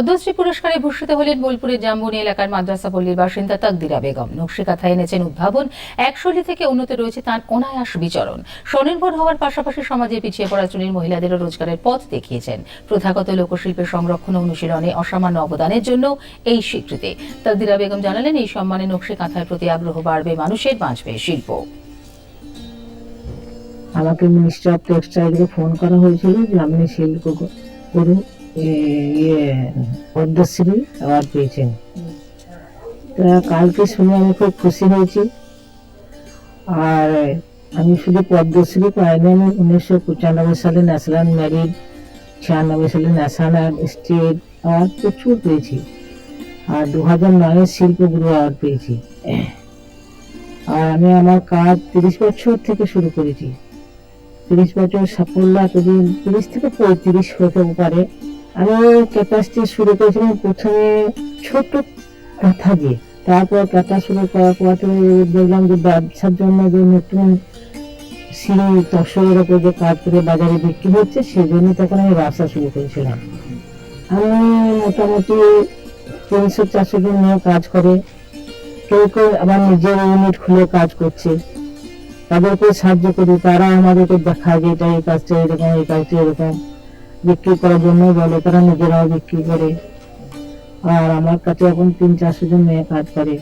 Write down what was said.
পদ্মশ্রী পুরস্কারে ভূষিত হলেন বোলপুরের জাম্বনি এলাকার মাদ্রাসা পল্লীর বাসিন্দা তাকদিরা বেগম। নকশি নকশিকাথায় এনেছেন উদ্ভাবন এক শৈলী থেকে উন্নত রয়েছে তার অনায়াস বিচরণ। স্বনির্ভর হওয়ার পাশাপাশি সমাজে পিছিয়ে পড়া শ্রেণির মহিলাদেরও রোজগারের পথ দেখিয়েছেন। প্রথাগত লোকশিল্পের সংরক্ষণ অনুশীলনে অসামান্য অবদানের জন্য এই স্বীকৃতি। তাকদিরা বেগম জানালেন, এই সম্মানে নকশি কাঁথার প্রতি আগ্রহ বাড়বে মানুষের বাঁচবে শিল্প। আমাকে মিনিস্টার অফ টেক্সটাইলকে ফোন করা হয়েছিল যে আপনি শিল্প করুন ইয়ে পদ্মশ্রী অ্যাওয়ার্ড পেয়েছেন। তা কালকে শুনে আমি খুব খুশি হয়েছি। আর আমি শুধু পদ্মশ্রী পাইনি, আমি উনিশশো পঁচানব্বই সালে ন্যাশনাল ম্যারিড ছিয়ানব্বই সালে ন্যাশনাল স্টেট অ্যাওয়ার্ড প্রচুর পেয়েছি। আর দু হাজার নয় শিল্পগুরু অ্যাওয়ার্ড পেয়েছি। আর আমি আমার কাজ তিরিশ বছর থেকে শুরু করেছি। তিরিশ বছর সাফল্য এতদিন, তিরিশ থেকে পঁয়ত্রিশ হতে পারে। আমি ক্যাপাসিটি শুরু করেছিলাম প্রথমে ছোট কাঁথা দিয়ে। তারপর কাঁথা শুরু করার পর দেখলাম যে ব্যবসার জন্য যে নতুন সিঁড়ি তসরের ওপর যে কাজ করে বাজারে বিক্রি হচ্ছে সেই জন্য তখন আমি ব্যবসা শুরু করেছিলাম। আমি মোটামুটি তিনশো চারশো জন নিয়ে কাজ করে, কেউ কেউ আবার নিজের ইউনিট খুলে কাজ করছে। তাদেরকে সাহায্য করি, তারা আমাদেরকে দেখায় যে এটা এই কাজটা এরকম, এই কাজটা এরকম। বিক্রি করার জন্য বলে তারা নিজেরাও বিক্রি করে। আর আমার কাছে এখন তিন চারশো জন মেয়ে কাজ করে।